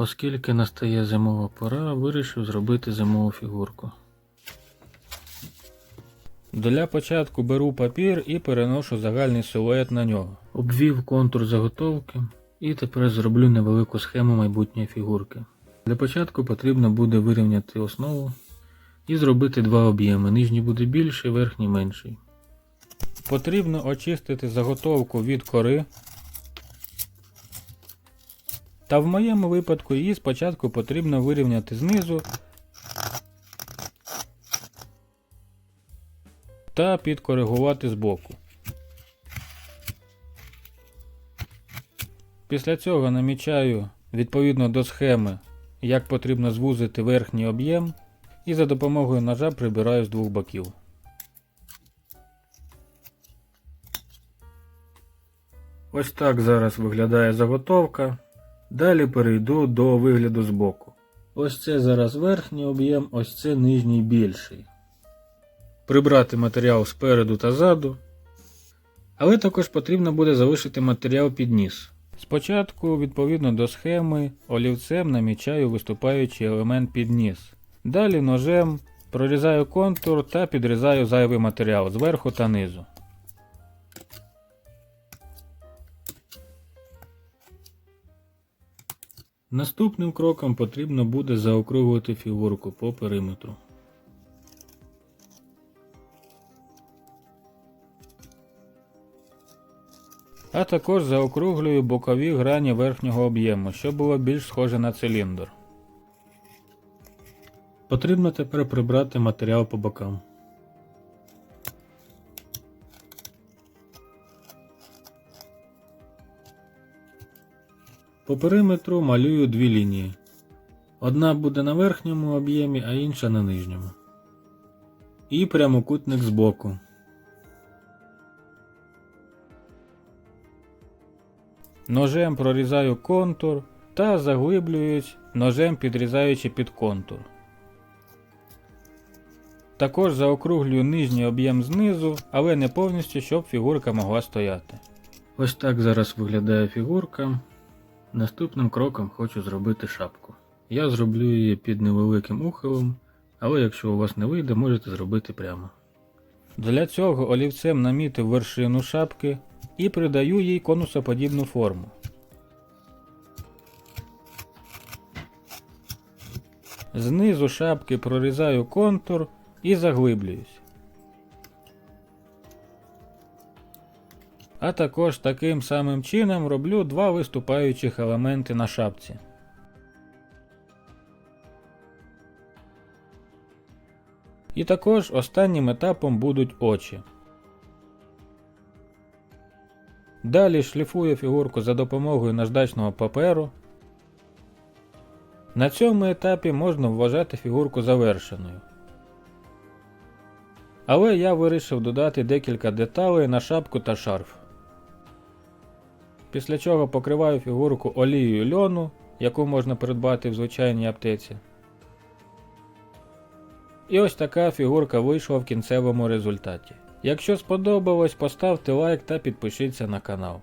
Оскільки настає зимова пора, вирішив зробити зимову фігурку. Для початку беру папір і переношу загальний силует на нього. Обвів контур заготовки і тепер зроблю невелику схему майбутньої фігурки. Для початку потрібно буде вирівняти основу і зробити два об'єми. Нижній буде більший, верхній менший. Потрібно очистити заготовку від кори. Та в моєму випадку її спочатку потрібно вирівняти знизу та підкоригувати збоку. Після цього намічаю відповідно до схеми, як потрібно звузити верхній об'єм, і за допомогою ножа прибираю з двох боків. Ось так зараз виглядає заготовка. Далі перейду до вигляду збоку. Ось це зараз верхній об'єм, ось це нижній більший. Прибрати матеріал спереду та ззаду. Але також потрібно буде залишити матеріал під ніс. Спочатку, відповідно до схеми, олівцем намічаю виступаючий елемент під ніс. Далі ножем прорізаю контур та підрізаю зайвий матеріал зверху та низу. Наступним кроком потрібно буде заокруглити фігурку по периметру. А також заокруглюю бокові грані верхнього об'єму, щоб було більш схоже на циліндр. Потрібно тепер прибрати матеріал по бокам. По периметру малюю дві лінії. Одна буде на верхньому об'ємі, а інша на нижньому. І прямокутник збоку. Ножем прорізаю контур та заглиблююсь, ножем підрізаючи під контур. Також заокруглюю нижній об'єм знизу, але не повністю, щоб фігурка могла стояти. Ось так зараз виглядає фігурка. Наступним кроком хочу зробити шапку. Я зроблю її під невеликим ухилом, але якщо у вас не вийде, можете зробити прямо. Для цього олівцем намітив вершину шапки і придаю їй конусоподібну форму. Знизу шапки прорізаю контур і заглиблююсь. А також таким самим чином роблю два виступаючих елементи на шапці. І також останнім етапом будуть очі. Далі шліфую фігурку за допомогою наждачного паперу. На цьому етапі можна вважати фігурку завершеною. Але я вирішив додати декілька деталей на шапку та шарф. Після чого покриваю фігурку олією льону, яку можна придбати в звичайній аптеці. І ось така фігурка вийшла в кінцевому результаті. Якщо сподобалось, поставте лайк та підпишіться на канал.